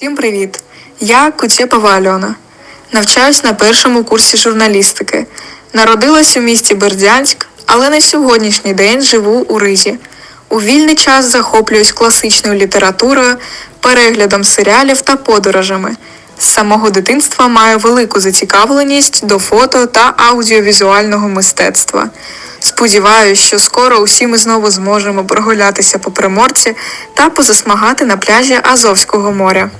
Всім привіт! Я Куцєпова Альона. Навчаюсь на першому курсі журналістики. Народилась у місті Бердянськ, але на сьогоднішній день живу у Ризі. У вільний час захоплююсь класичною літературою, переглядом серіалів та подорожами. З самого дитинства маю велику зацікавленість до фото та аудіовізуального мистецтва. Сподіваюсь, що скоро усі ми знову зможемо прогулятися по приморці та позасмагати на пляжі Азовського моря.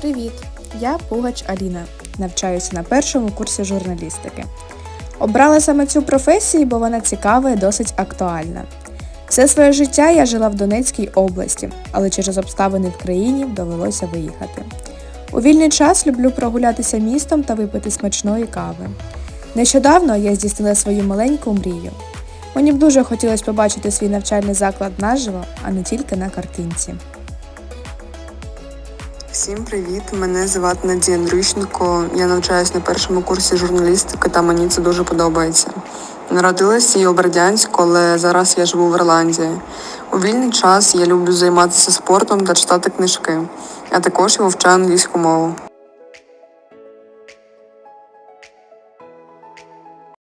Привіт! Я Пугач Аліна. Навчаюся на першому курсі журналістики. Обрала саме цю професію, бо вона цікава і досить актуальна. Все своє життя я жила в Донецькій області, але через обставини в країні довелося виїхати. У вільний час люблю прогулятися містом та випити смачної кави. Нещодавно я здійснила свою маленьку мрію. Мені б дуже хотілося побачити свій навчальний заклад наживо, а не тільки на картинці. Всім привіт! Мене звати Надія Андрющенко. Я навчаюсь на першому курсі журналістики, та мені це дуже подобається. Народилася я у Бердянську, але зараз я живу в Ірландії. У вільний час я люблю займатися спортом та читати книжки, а також я вивчаю англійську мову.